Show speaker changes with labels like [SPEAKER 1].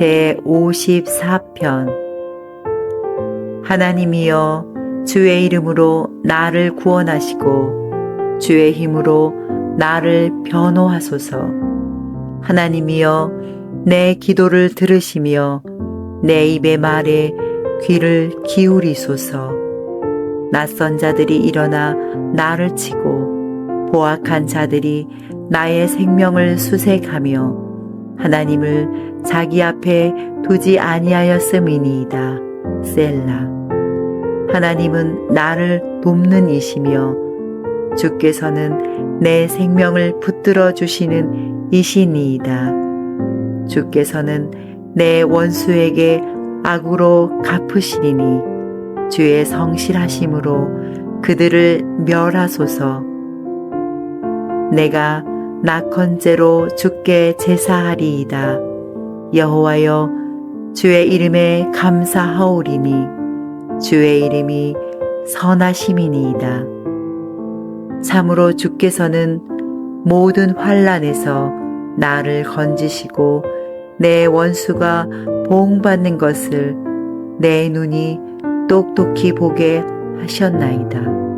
[SPEAKER 1] 제 54편. 하나님이여 주의 이름으로 나를 구원하시고 주의 힘으로 나를 변호하소서. 하나님이여 내 기도를 들으시며 내 입의 말에 귀를 기울이소서. 낯선 자들이 일어나 나를 치고 보악한 자들이 나의 생명을 수색하며 하나님을 자기 앞에 두지 아니하였음이니이다. 셀라. 하나님은 나를 돕는 이시며 주께서는 내 생명을 붙들어 주시는 이시니이다. 주께서는 내 원수에게 악으로 갚으시리니 주의 성실하심으로 그들을 멸하소서. 내가 낙헌제로 주께 제사하리이다. 여호와여 주의 이름에 감사하오리니 주의 이름이 선하심이니이다. 참으로 주께서는 모든 환란에서 나를 건지시고 내 원수가 보응받는 것을 내 눈이 똑똑히 보게 하셨나이다.